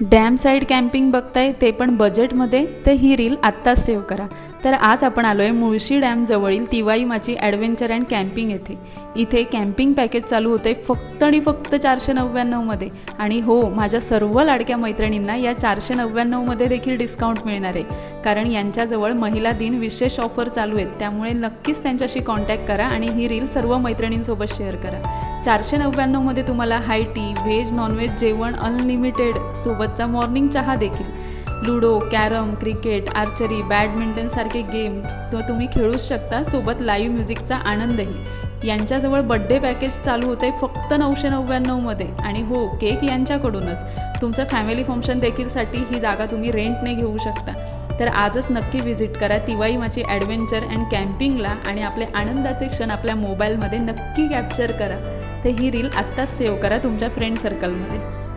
Dam side camping बघताय ते पण बजेटमध्ये तर ही रील आत्ताच सेव्ह करा. तर आज आपण आलो आहे Mulshi डॅमजवळील Tiwai Machi adventure and camping येथे. इथे कॅम्पिंग पॅकेज चालू होते फक्त आणि फक्त चारशे नव्याण्णवमध्ये आणि हो माझ्या सर्व लाडक्या मैत्रिणींना या चारशे नव्याण्णवमध्ये देखील डिस्काउंट मिळणार आहे. कारण यांच्याजवळ महिला दिन विशेष ऑफर चालू आहेत. त्यामुळे नक्कीच त्यांच्याशी कॉन्टॅक्ट करा आणि ही रील सर्व मैत्रिणींसोबत शेअर करा. चारशे नव्याण्णवमध्ये तुम्हाला high tea veg non veg जेवण अनलिमिटेड सोबतचा मॉर्निंग चहा देखील. Ludo carrom cricket archery badminton सारखे गेम्स तुम्ही खेळूच शकता. सोबत लाईव्ह म्युझिकचा आनंदही. यांच्याजवळ बड्डे पॅकेज चालू होते फक्त नऊशे नव्याण्णवमध्ये आणि हो केक यांच्याकडूनच. तुमचं फॅमिली फंक्शन देखीलसाठी ही जागा तुम्ही रेंटने घेऊ शकता. तर आजच नक्की व्हिजिट करा तिवाई माची ॲडव्हेंचर अँड कॅम्पिंगला आणि आपले आनंदाचे क्षण आपल्या मोबाईलमध्ये नक्की कॅप्चर करा. तर ही रील आत्ताच सेव्ह करा तुमच्या फ्रेंड सर्कलमध्ये